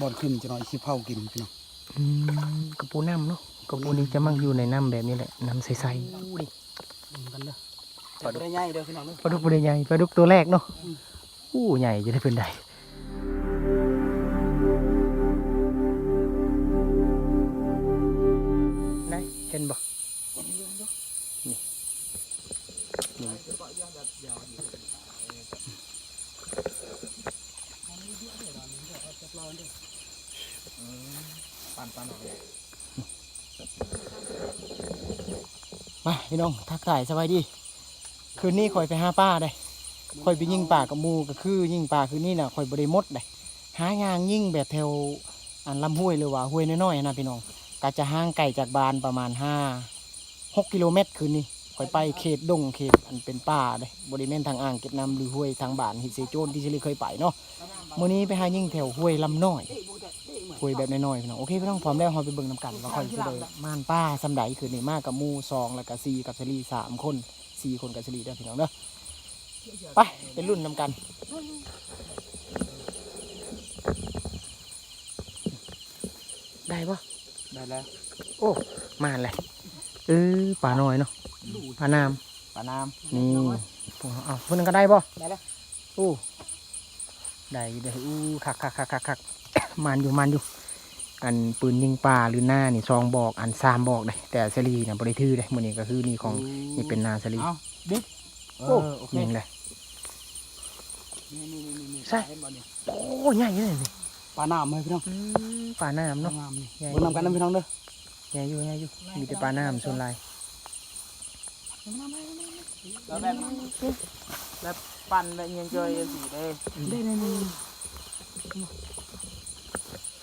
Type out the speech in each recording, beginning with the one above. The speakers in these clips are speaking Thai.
ฮอดบอลขึ้นจะน้อยขี้เผากินพี่น้องอืมกระปูน้ำเนาะกระปูนี้จะมักอยู่ในน้ำแบบนี้แหละน้ำใสๆอู้ดิอืมกันเด้อปลาดุกได้ใหญ่เด้อพี่น้องเด้อปลาดุกตัวใหญ่ปลาดุกตัวแรกเนาะอู้ใหญ่จะได้เป็นใด มาพี่น้องทักทายสบายดี คืนนี้คอยไปหาป้าได้คอยไปยิงป่ากับมูก็คือยิงป่าคืนนี้น่ะคอยบริมดได้หางางยิงแบบแถวอันลำห้วยหรือว่าห้วยน้อยๆนะพี่น้องก็จะห่างไกลจากบ้านประมาณห้าหกกิโลเมตรคืนนี้คอยไปเขตดงเขตอันเป็นป่าเลยบริเวณทางอ่างเก็บน้ำหรือห้วยทางบ้านฮิเซโจนที่เชลีเคยไปเนาะมื้อนี้ไปหายิงแถวห้วยลำน้อย คุยแบบน้อยๆพี่น้องโอเคพี่น้องพร้อมแล้วเราไปเบิ่งน้ำกันว่าคอยสิได้ม่านป้าสำใดคือนี่มากกับหมูซองแล้วก็ซีกับเชลีสามคนสี่คนกับเชลีเด้อพี่น้องเด้อไปเป็นรุ่นน้ำกันได้ปะได้แล้ว โอ้ มาเลยเออป่าน้อยเนาะป่าน้ปลาน้ำนี่พวกเราเอาเพื่อนนก็ได้ปะำได้แล้วโอ้ได้อยู่ได้อู้คักคักคักคักคัก มันอยู่มันอยู่ อันปืนยิงปลาหรือหน้านี่ซองบอกอันสามบอกเลยแต่เซรีเนี่ยบริทือเลยมือนี้ก็คือนี่ของนี่เป็นนาเซรีเอาบิ๊กเอโอ้อโอเคยิงเลยนี่นี่นี่นี่ใช่เห็นบ่นี่โอ้ใหญ่เลยนี่ปลาน้ำเลยพี่น้องอืมปลาน้ำปลาเนาะน้ำนี่ใหญ่เบิ่งน้ำกันนะพี่น้องเด้อใหญ่อยู่ใหญ่อยู่มีแต่ปลาน้ำส่วนลายแล้วแบบแบบปั่นแบบยังเจอสีได้ได้ได้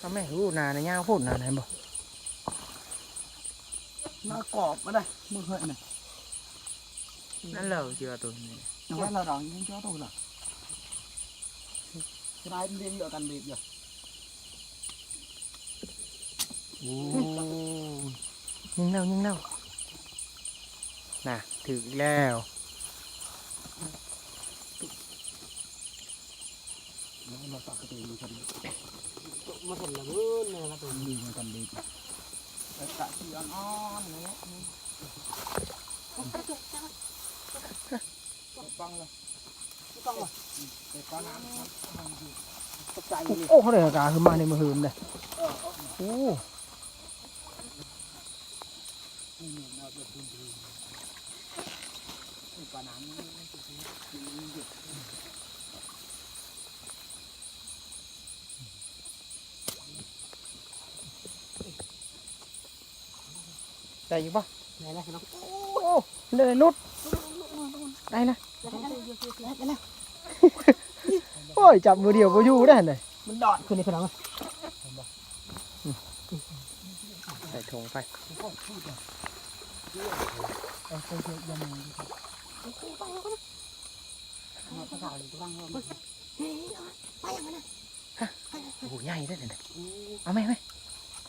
นี่ทำไมรู้นาในย่างพูดนาไหนบ่น้ากรอบมาได้มือเฮ้ยน่ะนั่นเหรอเจอตัว นี้เอาไว้เราดองยังเจ้าตัวละจะได้เลี้ยงเดียวกันบีบอยู่โอ้ยิงแล้วยิงแล้วน่ะมื้นนะครับตัวดีเหมือนกันบีบกะสีอ่อนๆนะฟังเลยต้องว่ะแต่ปลาน้ำตกใจเลยโอ้เขาเลยกาขึ้นมาในมือหืมเลยโอ้ปลาน้ำ ได้อยู่ปะไหนนะพี่น้องโอ้เลยนุดได้นะโอ้ยจับมือเดียวก็อยู่ได้เลยมันดอดขึ้นในพี่น้องใส่ถุงไปเอาไปเยอะยังไงดีครับเอาภาษาอยู่บ้างว่าโอ้โหใหญ่ได้เลยเอาไหมไหม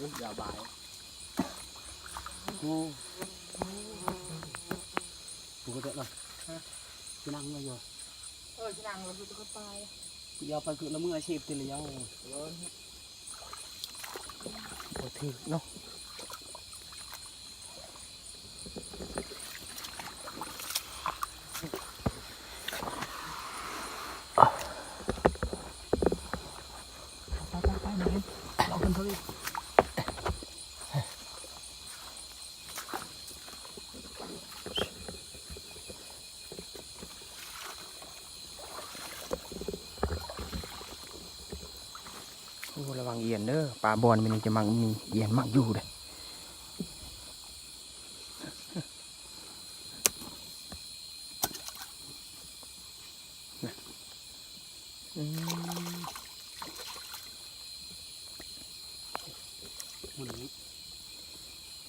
อันนี้ตามมาเลยอันนี้นี่โอ้ยเจ้านี่อันนั้นเลยขนาดปั่นราคาบ่โอ้ยโอ้เธอเคยน้องเอาได้บัดเจอบัดเจอโอ้อย่าบายกูกูก็จะเลยกูนั่งเลยอยู่เออที่นั่งเราคือตัวตายกูยาวไปคือละเมืออาชีพตีเลยยาวโหถือเนาะ ปลาบอลมันจะมังมีเย็นมักอยู่เลย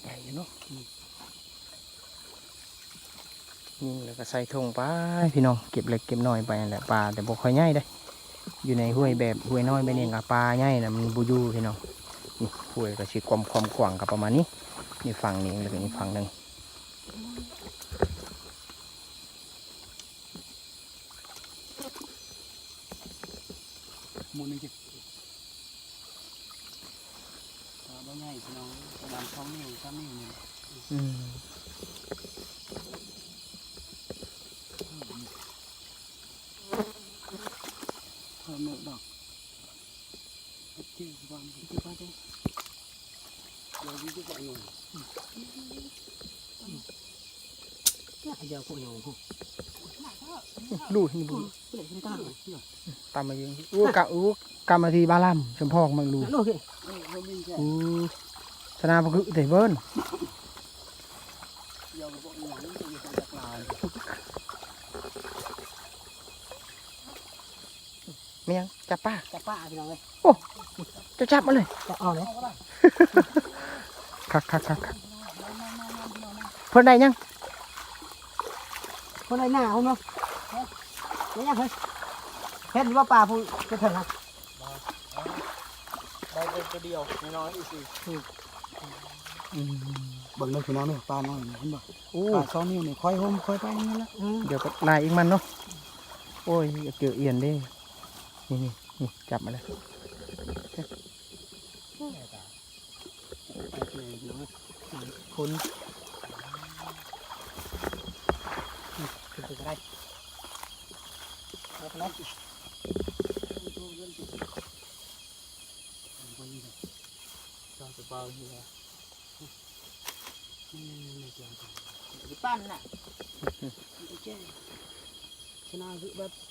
ใหญ่เนาะนี่แล้วก็ใส่ถุงไปพี่น้องเก็บเล็กเก็บน้อยไปแหละปลาแต่บอกค่อยง่ายได้ อยู่ในห้วยแบบห้วยน้อยไปนี่กับปลาใหญ่นะมันบูยูพี่น้องนี่ห้วยก็ชิความความกว้างกับประมาณนี้นี่ฝั่งนี้แล้วก็นี่ฝั่งหนึ่งมูนึงจิบ่ใหญ่พี่น้องประมาณ2นิ้ว3นิ้วนี่อืม เพิ่มดอกชื่อความชื่อว่าเด้เราอยู่ที่บ่หนูเนี่ยเดี๋ยวพวกหนูลู่นี่บูเด็กไม่ต้องตามมายิงอู้กะอู้กำมาทีบาลัมชมพอกมังลูลูกเฮ้ยเราบินแค่อู้ชนะพกึเตเบิ้ล เดี๋ยวพวกหนูจะอยู่ตรงจักรลาย เมียงจับป้าจะป้าพี่น้องเลยจะจับมาเลยจะเอาเลยคักคักคักคักเพิ่นได้ยังคนไหนหน้าเขาเนาะเนี่ยยังเฮ้ยเห็นว่าป่าผู้จะถึงอะได้ตัวเดียวน้อยอีกสิเบิ่งเลยพี่น้องเนี่ยปลาน้อยเห็นบ่อู้ปลาสองนิ้วนี่ค่อยห่มค่อยไปนี่ละเดี๋ยวก็ลายอีกมันเนาะโอ้ยอยากเจอเอียนเด้ นี่นี่นี่จับมาเลยคุณคือจะได้แล้วก็ปั้นน่ะชนะคือแบบบาร์ก่อนบาร์ปั้นน่ะยืนคือได้กว่าจะปังเคือขอบบ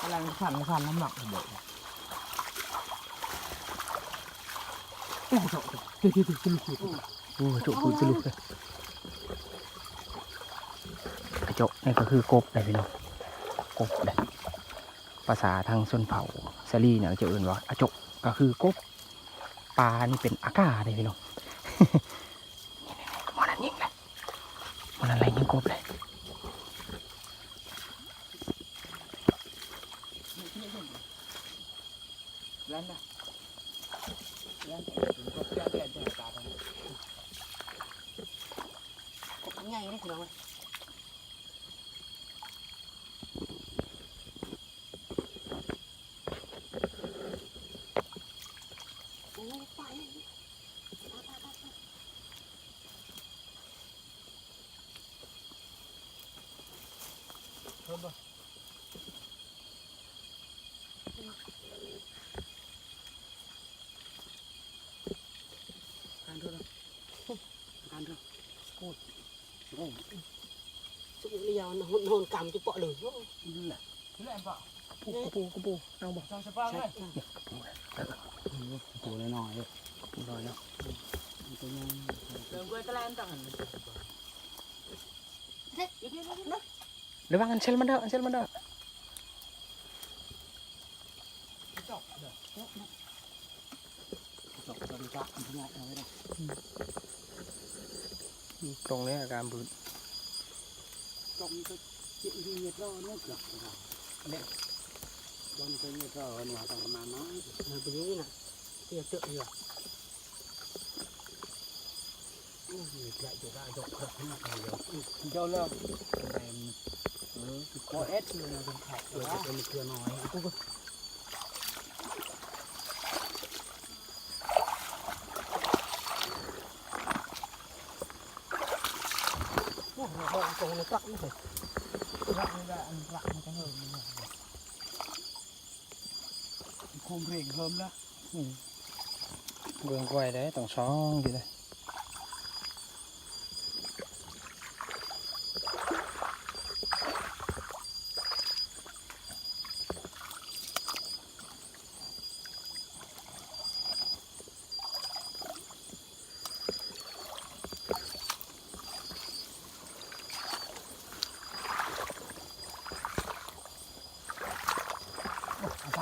กำลังสั่นสั่นน้ำหนักเด็กเจาะเจาะเจาะเจาะเจาะเจาะเจาะโอ้จุกพูดจะลุกเลยกระจกนี่ก็คือกบเลยพี่น้องกบเลยภาษาทางชนเผ่าซารีเนี่ยจะเอื่นว่าอจกก็คือกบปลานี่เป็นอากาเลยพี่น้อง มันนั่นยิงเลยมันอะไรยิงกบเลยร้านน่ะร้านเอ็ดก็เพื่อนเพื่อนเพื่อนตากันก็ทำง่ายนี่คุณน้องโอ้ไปการเถอะการเถอะโอ้ยโอ้ย สุดเรียวนะหุ่นหุ่นกำจะเปาะเลยโอ้ยนี่และนี่แหละเปาะกระปูกระปูเอาบอกใช่ใช่ปูน้อยๆเลยกระปูน้อยเนาะตัวยังเติมกล้วยกระแลมต่างกันระวังอันเชลมันเด้ออันเชลมันเด้อจอกเด้อจอกนะจอกตัวนี้จ้ะมันทำงานเอาไว้ได้ ตรงนี้อาการบืนจอกมันก็จิตวิญญาณเราเนี่ยเกือบเราเนี่ยบนเป็นเนี่ยเราหนูต่างมาน้อยมันเป็นอย่างนี้นะเตี้ยเตี้ยอยู่โอ้ยใหญ่จุกได้จอกขนาดนี้เลยเจ้าเลิกแรงเออโคเอสเลยนะเป็นแขกเลยเป็นเครือน้อยกูก็ โอ้โห ตรงนี้ตักนี่เลยรักนี่ได้อันรักมันก็เ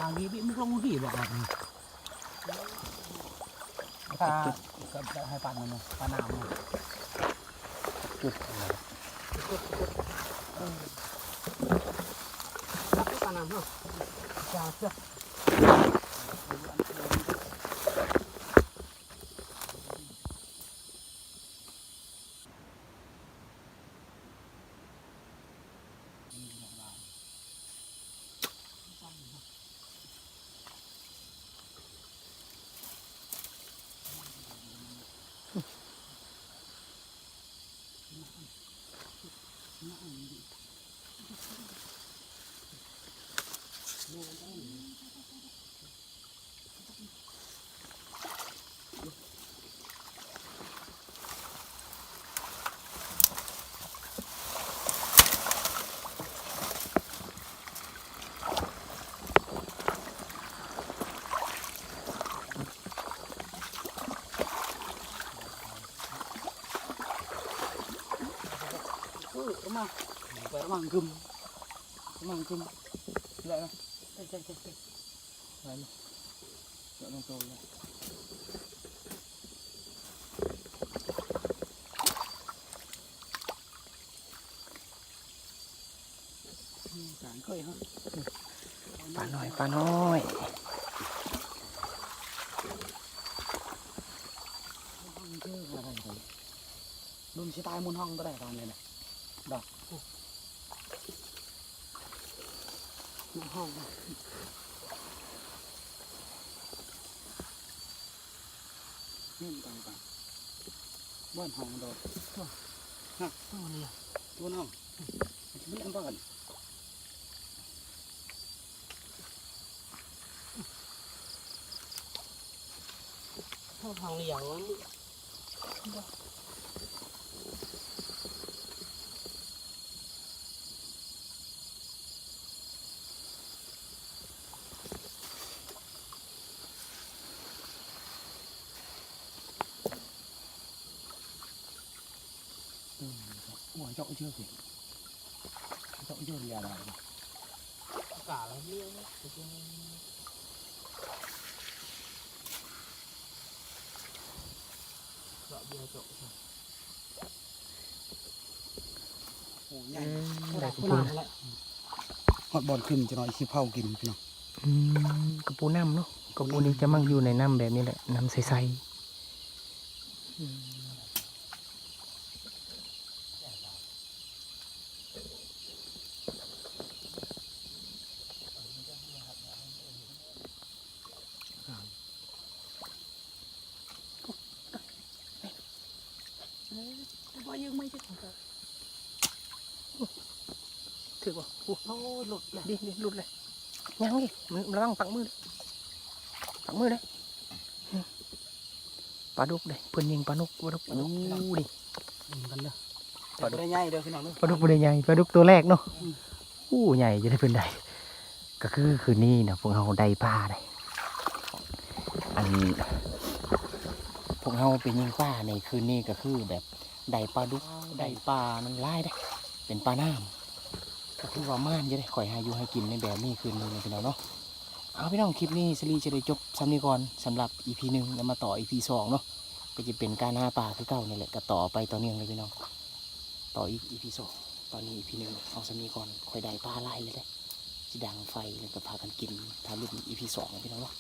หิมนี่มเพลงเฮิมแล้วเบิ่งกล้วยได้ต้องช่องอยู่เลย ทางนี้พี่ไม่ต้องกี่บอกแบบนี้ถ้าก็ให้ปันมันนะปันน้ำมัน จุด รับปันน้ำเนาะจ้าเสื้อ เออเอามาไปเอา มากึมเอามากึมได้ไหมใช่ใช่ใช่ใช่ได้ไหมเดี๋ยวลงตัวเลยอืมสารเคยฮะปลาน้อยปลาน้อยห้องเชื่ออะไรกันดุนชิตายมุนห้องก็ได้ตอนนี้นะดอก ห้องนะนี่ต่างต่างบ้านห้องดอกตัวฮะตัวเนี้ตัวน้องมันอันบ้านห้องทางเหลียงวอะ เชื่อยาอะไรกาแล้วเลี้ยงเจาะเบียร์เจาะโอ้ยใหญ่ได้กกระระปูปูแล้วฮอดบอลขึ้นจะน้อยสิเผากินพี่น้องอืมกระปูน้ำเนาะกระปูนี้จะมักอยู่ในน้ำแบบนี้แหละน้ำใสๆ พอยังไม่ใช่ของเธอ ถือว่าโอ้โอ้หลุดเลยดิดิหลุดเลยยังดิมันระวังฝังมือเลยฝังมือเลยอืมปลาดุกเลยเพื่อนยิงปลาดุกปลาดุกโอ้ดิอืมกันเด้อปลาดุกได้ใหญ่เด้อพี่น้องเด้อปลาดุกตัวใหญ่ปลาดุกตัวแรกเนาะอู้ใหญ่จะได้เป็นใดก็คือคืนนี้นะพวกเราได้ปลาได้อันพวกเราไปยิงปลาในคืนนี้ก็คือแบบได้ปลาดุกได้ปลามันไล่ได้ เป็นปลาน้ำ ก็คือว่าม่านจะได้ข่อยหาอยู่ให้กินในแบบนี้คืนนี้นะพี่น้องเนาะเอาพี่น้องคลิปนี้สลีจะได้จบซ้ำนี้ก่อนสำหรับ EP หนึ่งแล้วมาต่อ EP สองเนาะก็จะเป็นการหาปลาคือเก่านี่แหละก็ต่อไปต่อเนื่องเลยพี่น้องต่ออีก EP สองตอนนี้ EP หนึ่งเอาซ้ำนี้ก่อนข่อยได้ปลาไล่เลยเลยสิดังไฟแล้วก็พากันกินทารุ่น EP สองพี่น้องเนาะ